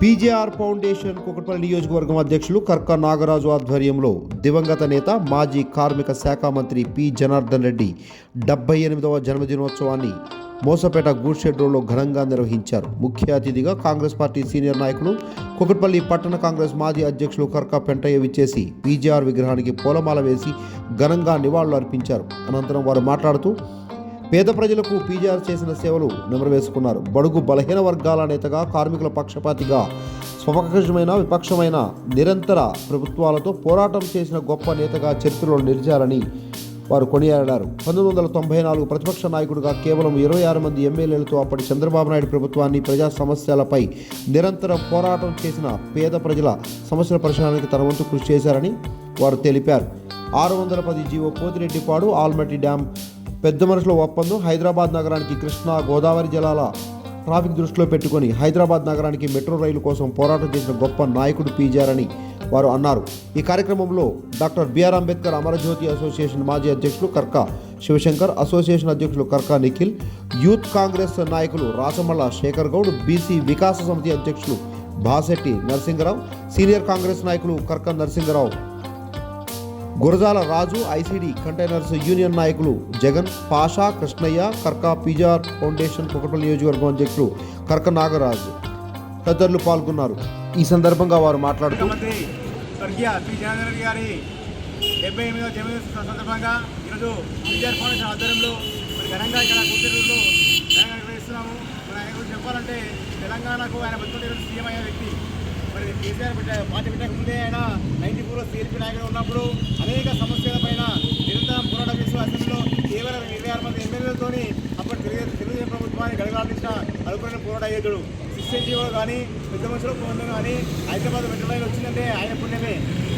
PJR foundation Kukatpally నియోజకవర్గం అధ్యక్షులు కర్క నాగరాజు ఆధ్వర్యంలో దివంగత నేత మాజీ కార్మిక శాఖ మంత్రి పి. జనార్దన్ రెడ్డి డెబ్బై ఎనిమిదవ జన్మదినోత్సవాన్ని మోసపేట గూడ్షెడ్ రోడ్లో ఘనంగా నిర్వహించారు. ముఖ్య అతిథిగా కాంగ్రెస్ పార్టీ సీనియర్ నాయకులు కుకట్పల్లి పట్టణ కాంగ్రెస్ మాజీ అధ్యక్షులు కర్క పెంటయ్య విచ్చేసి పీజేఆర్ విగ్రహానికి పూలమాల వేసి ఘనంగా నివాళులు అర్పించారు అనంతరం వారు మాట్లాడుతూ పేద ప్రజలకు పీజీఆర్ చేసిన సేవలు నెమరవేసుకున్నారు. బడుగు బలహీన వర్గాల నేతగా కార్మికుల పక్షపాతిగా స్వపక్షమైన విపక్షమైన నిరంతర ప్రభుత్వాలతో పోరాటం చేసిన గొప్ప నేతగా చరిత్రలో నిలిచారని వారు కొనియాడారు. పంతొమ్మిది వందల తొంభై నాలుగు ప్రతిపక్ష నాయకుడిగా కేవలం ఇరవై ఆరు మంది ఎమ్మెల్యేలతో అప్పటి చంద్రబాబు నాయుడు ప్రభుత్వాన్ని ప్రజా సమస్యలపై నిరంతరం పోరాటం చేసిన పేద ప్రజల సమస్యల పరిష్కారానికి తన వంతు కృషి చేశారని వారు తెలిపారు. ఆరు వందల పది జీవో పోతిరెడ్డిపాడు ఆల్మట్టి డ్యాం పెద్ద మనుషుల ఒప్పందం హైదరాబాద్ నగరానికి కృష్ణా గోదావరి జలాల ట్రాఫిక్ దృష్టిలో పెట్టుకొని హైదరాబాద్ నగరానికి మెట్రో రైలు కోసం పోరాటం చేసిన గొప్ప నాయకుడు పీజారని వారు అన్నారు. ఈ కార్యక్రమంలో doctor BR Ambedkar Amarajyothi association మాజీ అధ్యక్షులు కర్క శివశంకర్ అసోసియేషన్ అధ్యక్షులు కర్క నిఖిల్ యూత్ కాంగ్రెస్ నాయకులు రాసమల్ల శేఖర్ గౌడ్ బీసీ వికాస సమితి అధ్యక్షులు బాసెట్టి నరసింగరావు సీనియర్ కాంగ్రెస్ నాయకులు Karka Narasingarao Gurajala Raju ICD containers union నాయకులు జగన్ పాషా కృష్ణయ్య కర్కా పిజార్ ఫౌండేషన్ కుకటపల్లి నియోజకవర్గం అధ్యక్షులు కర్క నాగరాజు తదితరులు పాల్గొన్నారు. ఈ సందర్భంగా వారు మాట్లాడుతూ గారి డెబ్బై జన్మదిన సందర్భంగా ఈరోజు ఫౌండేషన్ ఆధ్వర్యంలో మరి ఘనంగా ఇక్కడ నిర్వహిస్తున్నాము. ఆయన గురించి చెప్పాలంటే తెలంగాణకు ఆయన బతుకుంటే సీఎం అయ్యే వ్యక్తి మరి కేసీఆర్ బిడ్డ పార్టీ పెట్టక ముందే ఆయన నైన్టీ ఫోర్లో సిఎల్పీ నాయకుడు ఉన్నప్పుడు అనేక సమస్యలపైన నిరంతరం పోరాటం చేస్తూ అసెంబ్లీలో కేవలం ఇరవై ఆరు మంది ఎమ్మెల్యేలతోని అప్పటి తెలుగు తెలుగుదేశం ప్రభుత్వాన్ని గడగాల్సిన అనుకున్న పోరాట యోధుడు. సిస్టెంజీవో కానీ పెద్ద మనుషులు పోవడం కానీ హైదరాబాద్ మెట్రోలైన్ వచ్చిందంటే ఆయన పుణ్యమే.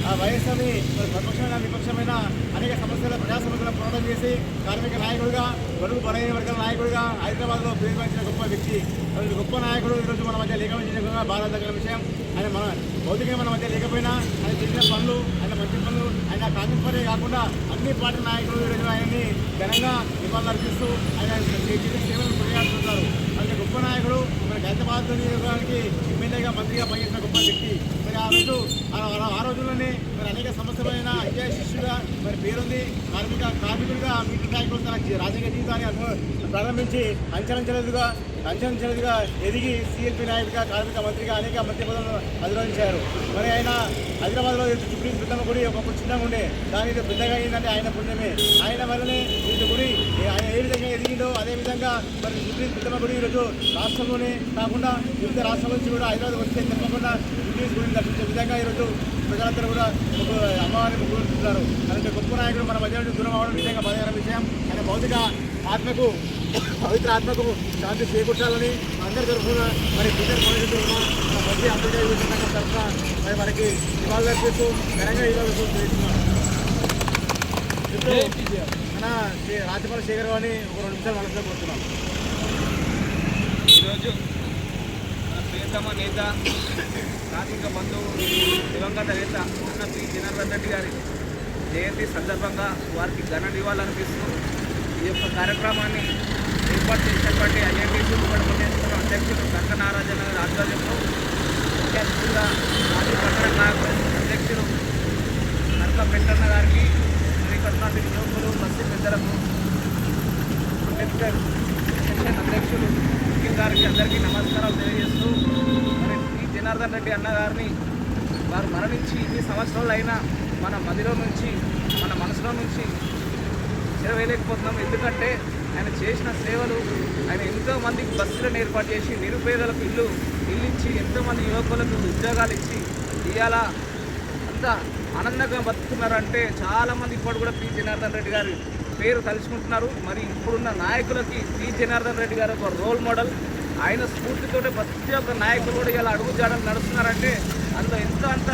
ఆ వైఎస్ఆర్ని మరి ప్రతిపక్షమైన విపక్షమైన అనేక సమస్యల ప్రజా సమస్యల పోరాటం చేసి కార్మిక నాయకుడిగా బడుగు బలహీన వర్గాల నాయకుడిగా హైదరాబాద్లో ప్రేమించిన గొప్ప వ్యక్తి. గొప్ప నాయకుడు ఈరోజు మన మధ్య లేకపోయిన బాధ దగ్గర విషయం. ఆయన మన భౌతికంగా మన మధ్య లేకపోయినా ఆయన చేసిన పనులు ఆయన మంచి పనులు ఆయన కాంగ్రెస్ పార్టీ కాకుండా అన్ని పార్టీ నాయకులు ఈరోజు ఆయన్ని ఘనంగా నివాళులు అర్పిస్తూ ఆయన చేసిన సేవలను కొనియాడుతున్నారు. అంటే గొప్ప నాయకుడు మన హైదరాబాద్ నియోజకవర్గానికి ఎమ్మెల్యేగా మంత్రిగా పనిచేసిన గొప్ప వ్యక్తి మరి ఆ రోజు ఆ- రోజుల్లోనే మరి అనేక సమస్యలైన అధ్యాయ శిష్యుగా మరి పేరుంది కార్మిక కార్మికుడిగా మీటింగ్ నాయకులు తన రాజకీయ జీవితాన్ని ప్రారంభించి అంచనంచలేదుగా అంచనంచలేదుగా ఎదిగి సిఎల్పి నాయకుడిగా కార్మిక మంత్రిగా అనేక మంత్రి పదవులను అధిరోహించారు. మరి ఆయన హైదరాబాద్లో సుప్రీం పెద్దమ్మ గుడి ఒకప్పుడు చిన్నగా ఉండే. దాని ఇది పెద్దగా అయిందంటే ఆయన పుణ్యమే. ఆయన వల్లనే వీటి గుడి ఆయన ఏ విధంగా ఎదిగిందో అదే విధంగా మరి సుప్రీం పెద్దమ్మ గుడి ఈరోజు రాష్ట్రంలోనే కాకుండా వివిధ రాష్ట్రాల నుంచి కూడా హైదరాబాద్ వస్తే తప్పకుండా సుప్రీం గుడి దర్శించే విధంగా ఈరోజు ప్రజలందరూ కూడా ఒక అమ్మవారిని ముగ్గురుతున్నారు అలాంటి గొప్ప నాయకుడు మన మధ్య నుండి దూరం అవడం నిజంగా బాధాకర విషయం. ఆయన భౌతిక ఆత్మకు పవిత్ర ఆత్మకు శాంతి చేకూర్చాలని అందరి తరఫున మరి పిల్లల భవిష్యత్తు తరఫున మన మధ్య తరఫున మరి మనకి ఇవాళ అర్పిస్తూ ఘనంగా ఇవాళ చేస్తున్నాం. ఇప్పుడు మన శ్రీ శేఖర్ అని ఒక రెండు నిమిషాలు మనసులో కోరుతున్నాం. ఈరోజు ఉత్తమ నేత కార్మిక బంధువు దివంగత నేత అన్న పి. జనార్దన్ రెడ్డి గారి జయంతి సందర్భంగా వారికి ఘన నివాళులనిపిస్తూ ఈ యొక్క కార్యక్రమాన్ని ఏర్పాటు చేసినటువంటి ఐఎన్టీసీ ముఖ్యమంత్రి అధ్యక్షుడు కనక నారాజన్ గారి ఆధ్వర్యంలో ముఖ్య అతిథిగా మాజీ పట్టణ కాంగ్రెస్ అధ్యక్షుడు కనక పెంటన్న గారికి శ్రీకృష్ణాది యువకులు బస్సు పెద్దలకు అంబేద్కర్ సెక్షన్ అధ్యక్షులు నిఖిల్ గారికి అందరికీ నమస్కారాలు తెలియజేస్తూ మరి ఈ జనార్దన్ రెడ్డి అన్నగారిని వారు మరణించి ఇన్ని సంవత్సరాలు అయినా మన మదిలో నుంచి మన మనసులో నుంచి చేరవేయలేకపోతున్నాం. ఎందుకంటే ఆయన చేసిన సేవలు ఆయన ఎంతోమందికి బస్సులను ఏర్పాటు చేసి నిరుపేదలకు ఇల్లు ఇల్లించి ఎంతోమంది యువకులకు ఉద్యోగాలు ఇచ్చి ఇవాళ అంత ఆనందంగా బతుకుతున్నారంటే చాలామంది ఇప్పుడు కూడా పి. జనార్దన్ రెడ్డి గారి పేరు తలుచుకుంటున్నారు. మరి ఇప్పుడున్న నాయకులకి పి. జనార్దన్ రెడ్డి గారు ఒక రోల్ మోడల్. ఆయన స్ఫూర్తితోనే ప్రతి ఒక్క నాయకులు కూడా ఇలా అడుగు జాడలు నడుస్తున్నారంటే అందులో ఎంతో అంత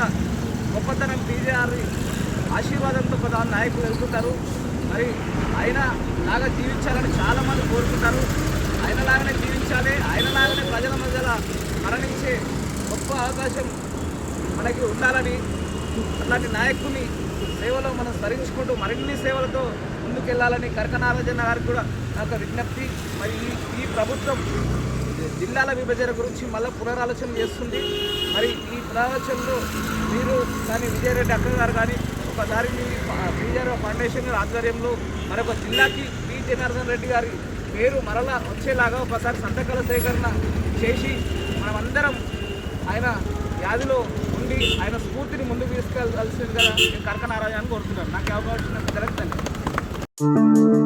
గొప్పతనం పీజేఆర్ ఆశీర్వాదంతో కొంతమంది నాయకులు వెళ్తుంటారు. మరి ఆయన లాగా జీవించాలని చాలామంది కోరుకుంటారు. ఆయన లాగానే జీవించాలి. ఆయన లాగానే ప్రజల మధ్యలో మరణించే గొప్ప అవకాశం మనకి ఉండాలని అలాంటి నాయకుని సేవలో మనం స్మరించుకుంటూ మరిన్ని సేవలతో ముందుకెళ్ళాలని కరకనారాజన్న గారికి కూడా నాకు విజ్ఞప్తి. మరి ఈ ప్రభుత్వం జిల్లాల విభజన గురించి మళ్ళీ పునరాలోచన చేస్తుంది. మరి ఈ పునరాలోచనలో మీరు కానీ విజయరెడ్డి అక్క గారు కానీ ఒకసారి మీ బీజేఆర్ ఫౌండేషన్ ఆధ్వర్యంలో మరొక జిల్లాకి పి జనార్దన్ రెడ్డి గారి పేరు మరలా వచ్చేలాగా ఒకసారి సంతకాల సేకరణ చేసి మనమందరం ఆయన వ్యాధిలో ఉండి ఆయన స్ఫూర్తిని ముందుకు తీసుకెళ్ళాల్సిందిగా నేను కనక కోరుతున్నాను. నాకు అవకాశం తెలియదు